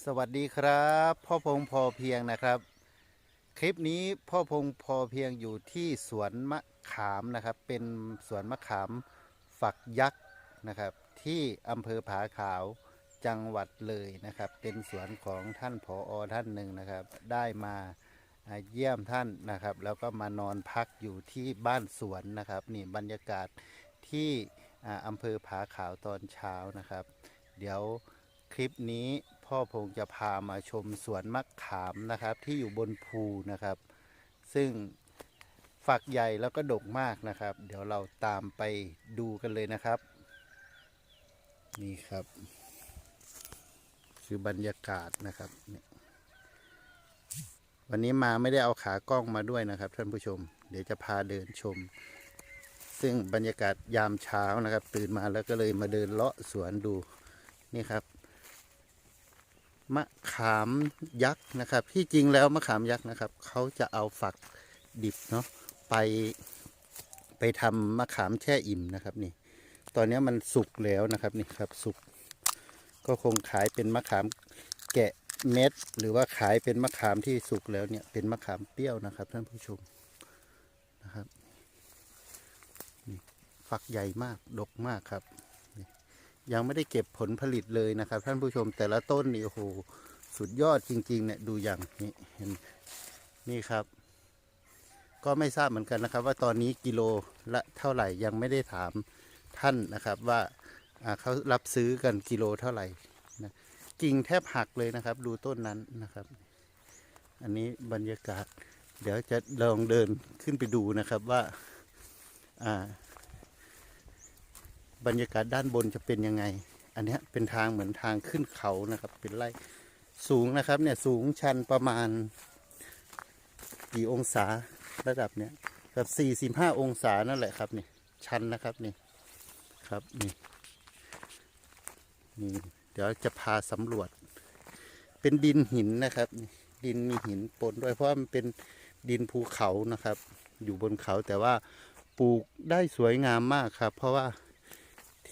สวัสดีครับ พ่อพงพอเพียงนะครับ คลิปนี้พ่อพงพอเพียงอยู่ที่สวนมะขามนะครับ เป็นสวนมะขามฝักยักษ์นะครับ ที่อำเภอผาขาวจังหวัดเลยนะครับ เป็นสวนของท่านผออท่านหนึ่งนะครับ ได้มาเยี่ยมท่านนะครับ แล้วก็มานอนพักอยู่ที่บ้านสวนนะครับนี่บรรยากาศที่อำเภอผาขาวตอนเช้านะครับ เดี๋ยวคลิปนี้ พ่อพงจะพามาชมสวนมะขามนะครับ ที่อยู่บนภูนะครับ ซึ่งฝักใหญ่แล้วก็ดกมากนะครับ เดี๋ยวเราตามไปดูกันเลยนะครับ นี่ครับ คือบรรยากาศนะครับ วันนี้มาไม่ได้เอาขากล้องมาด้วยนะครับ ท่านผู้ชม เดี๋ยวจะพาเดินชม ซึ่งบรรยากาศยามเช้านะครับ ตื่นมาแล้วก็เลยมาเดินเลาะสวนดูนี่ครับ มะขามยักษ์นะครับ ที่จริงแล้วมะขามยักษ์นะครับเขาจะเอาฝักดิบเนาะไปไปทำมะขามแช่อิ่มนะครับนี่ ตอนนี้มันสุกแล้วนะครับนี่ครับสุกก็คงขายเป็นมะขามแกะเม็ด หรือว่าขายเป็นมะขามที่สุกแล้วเนี่ยเป็นมะขามเปรี้ยวนะครับ ท่านผู้ชมนะครับฝักใหญ่มากดกมากครับ ยังไม่ได้เก็บผลผลิตเลยนะครับ ท่านผู้ชมแต่ละต้นนี่โอ้โหสุดยอดจริงๆเนี่ยดูอย่างนี้เห็นนี่ครับ ก็ไม่ทราบเหมือนกันนะครับ ว่าตอนนี้กิโลละเท่าไหร่ยังไม่ได้ถามท่านนะครับว่าเขารับซื้อกันกิโลเท่าไหร่นะกิ่งแทบหักเลยนะครับ ดูต้นนั้นนะครับ อันนี้บรรยากาศ เดี๋ยวจะลองเดินขึ้นไปดูนะครับว่าอ่า บรรยากาศด้านบนจะเป็นยังไง อันนี้เป็นทางเหมือนทางขึ้นเขานะครับ เป็นไร่สูงนะครับเนี่ยสูงชันประมาณกี่องศาระดับเนี้ยแบบสี่สิบห้าองศานั่นแหละครับนี่ชันนะครับนี่ครับนี่นี่เดี๋ยวจะพาสำรวจ เป็นดินหินนะครับ ดินมีหินปนด้วยเพราะมันเป็นดินภูเขานะครับ อยู่บนเขาแต่ว่าปลูกได้สวยงามมากครับ เพราะว่า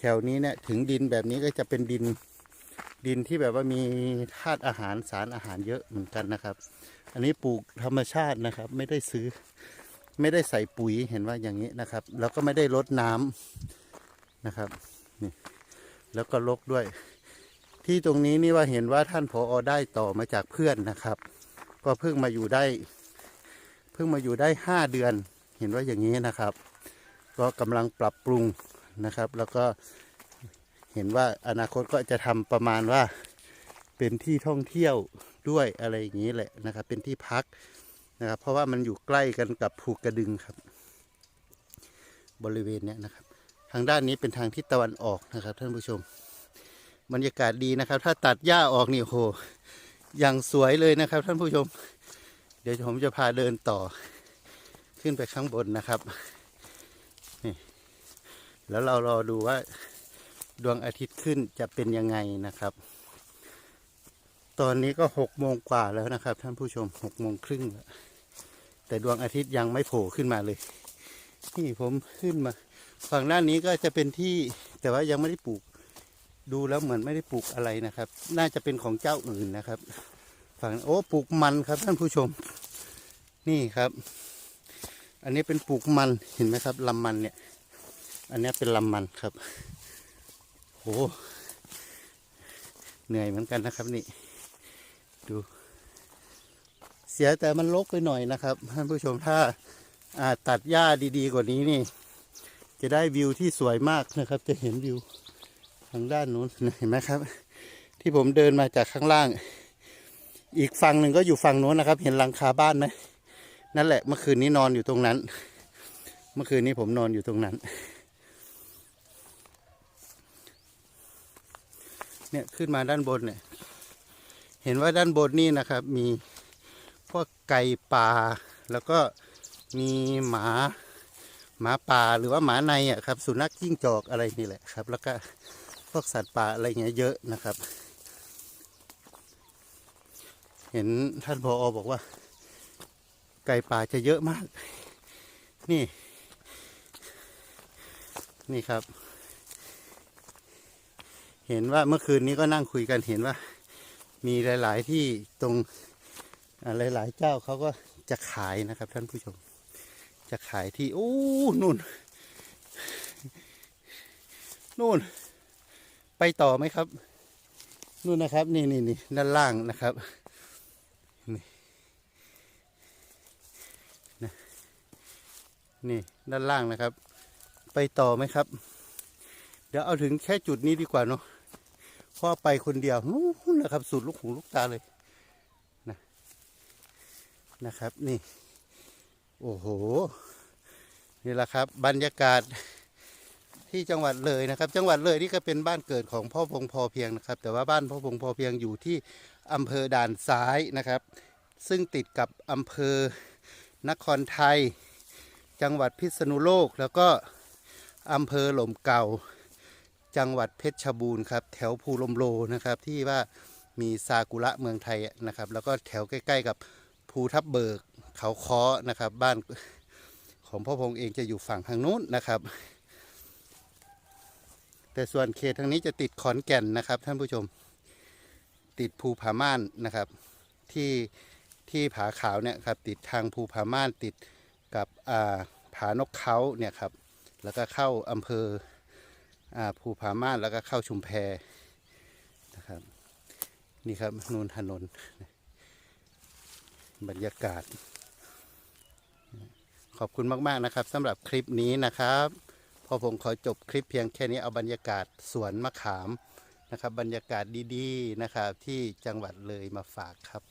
แถวนี้เนี่ยถึงดินแบบนี้ก็จะเป็นดินดินที่แบบว่ามีธาตุอาหารสารอาหารเยอะเหมือนกันนะครับ อันนี้ปลูกธรรมชาตินะครับ ไม่ได้ซื้อ ไม่ได้ใส่ปุ๋ยเห็นว่าอย่างนี้นะครับ แล้วก็ไม่ได้ลดน้ำนะครับนี่แล้วก็ลกด้วย ที่ตรงนี้นี่ว่าเห็นว่าท่านผออได้ต่อมาจากเพื่อนนะครับ ก็เพิ่งมาอยู่ได้ เพิ่งมาอยู่ได้ห้าเดือน เห็นว่าอย่างนี้นะครับ ก็กำลังปรับปรุง นะครับ แล้วก็เห็นว่าอนาคตก็จะทำประมาณว่าเป็นที่ท่องเที่ยวด้วยอะไรอย่างนี้แหละนะครับ เป็นที่พักนะครับ เพราะว่ามันอยู่ใกล้กันกับภูกระดึงครับ บริเวณเนี้ยนะครับ ทางด้านนี้เป็นทางทิศตะวันออกนะครับ ท่านผู้ชม บรรยากาศดีนะครับ ถ้าตัดหญ้าออกนี่โอ้โหอย่างสวยเลยนะครับ ท่านผู้ชม เดี๋ยวผมจะพาเดินต่อขึ้นไปข้างบนนะครับ แล้วเรารอดูว่าดวงอาทิตย์ขึ้นจะเป็นยังไงนะครับ ตอนนี้ก็หกโมงกว่าแล้วนะครับ ท่านผู้ชมหกโมงครึ่งแล้วแต่ดวงอาทิตย์ยังไม่โผล่ขึ้นมาเลยนี่ผมขึ้นมา ฝั่งด้านนี้ก็จะเป็นที่แต่ว่ายังไม่ได้ปลูก ดูแล้วเหมือนไม่ได้ปลูกอะไรนะครับ น่าจะเป็นของเจ้าอื่นนะครับ ฝั่งโอ้ปลูกมันครับท่านผู้ชม นี่ครับ อันนี้เป็นปลูกมันเห็นไหมครับลำมันเนี่ย อันนี้เป็นลำมันครับโหเหนื่อยเหมือนกันนะครับนี่ ดู เสียแต่มันลกไปหน่อยนะครับท่านผู้ชมถ้าตัดหญ้าดีๆกว่านี้นี่ จะได้วิวที่สวยมากนะครับ จะเห็นวิวทางด้านนู้นเห็นไหมครับ ที่ผมเดินมาจากข้างล่าง อีกฝั่งหนึ่งก็อยู่ฝั่งนู้นนะครับ เห็นหลังคาบ้านไหมนั่นแหละเมื่อคืนนี้นอนอยู่ตรงนั้น เมื่อคืนนี้ผมนอนอยู่ตรงนั้น เนี่ยขึ้นมาด้านบนเนี่ย เห็นว่าด้านบนนี่นะครับ มีพวกไก่ป่า แล้วก็มีหมาหมาป่าหรือว่าหมาในอะครับ สุนัขจิ้งจอกอะไรนี่แหละครับ แล้วก็พวกสัตว์ป่าอะไรเงี้ยเยอะนะครับ เห็นท่านพออบอกว่า ไก่ป่าจะเยอะมาก นี่ นี่ครับ เห็นว่าเมื่อคืนนี้ก็นั่งคุยกันเห็นว่า มีหลาย ๆ ที่ตรงอ่าหลาย ๆ เจ้าเขาก็จะขายนะครับ ท่านผู้ชม จะขายที่โอ้นู่นนู่น ไปต่อไหมครับนู่นนะครับ นี่นี่นี่ด้านล่างนะครับนี่นะนี่ด้านล่างนะครับ ไปต่อไหมครับ เดี๋ยวเอาถึงแค่จุดนี้ดีกว่าเนาะ พราะไปคนเดียวนู่นนะครับ สุดลูกหูลูกตาเลยนะนะครับนี่ โอ้โห นี่แหละครับ บรรยากาศที่จังหวัดเลยนะครับ จังหวัดเลยนี่ก็เป็นบ้านเกิดของพ่อพงพอเพียงนะครับ แต่ว่าบ้านพ่อพงพอเพียงอยู่ที่อำเภอด่านซ้ายนะครับ ซึ่งติดกับอำเภอนครไทย จังหวัดพิษณุโลก แล้วก็อำเภอหล่มเก่า จังหวัดเพชรบูรณ์ครับแถวภูลมโลนะครับที่ว่ามีซากุระเมืองไทยนะครับ แล้วก็แถวใกล้ ๆ กับภูทับเบิกเขาค้อนะครับ บ้านของพ่อพงเองจะอยู่ฝั่งทางนู้นนะครับ แต่ส่วนเขตทางนี้จะติดขอนแก่นนะครับ ท่านผู้ชม ติดภูผาม่านนะครับ ที่ที่ผาขาวเนี่ยครับติดทางภูผาม่านติดกับอ่าผานกเขาเนี่ยครับแล้วก็เข้าอำเภอ ภูผาม่านแล้วก็เข้าชุมแพนะครับ นี่ครับนูนถนน บรรยากาศ ขอบคุณมาก ๆ นะครับสำหรับคลิปนี้นะครับพอผมขอจบคลิปเพียงแค่นี้เอาบรรยากาศสวนมะขามนะครับ บรรยากาศดี ๆ นะครับ ที่จังหวัดเลยมาฝากครับ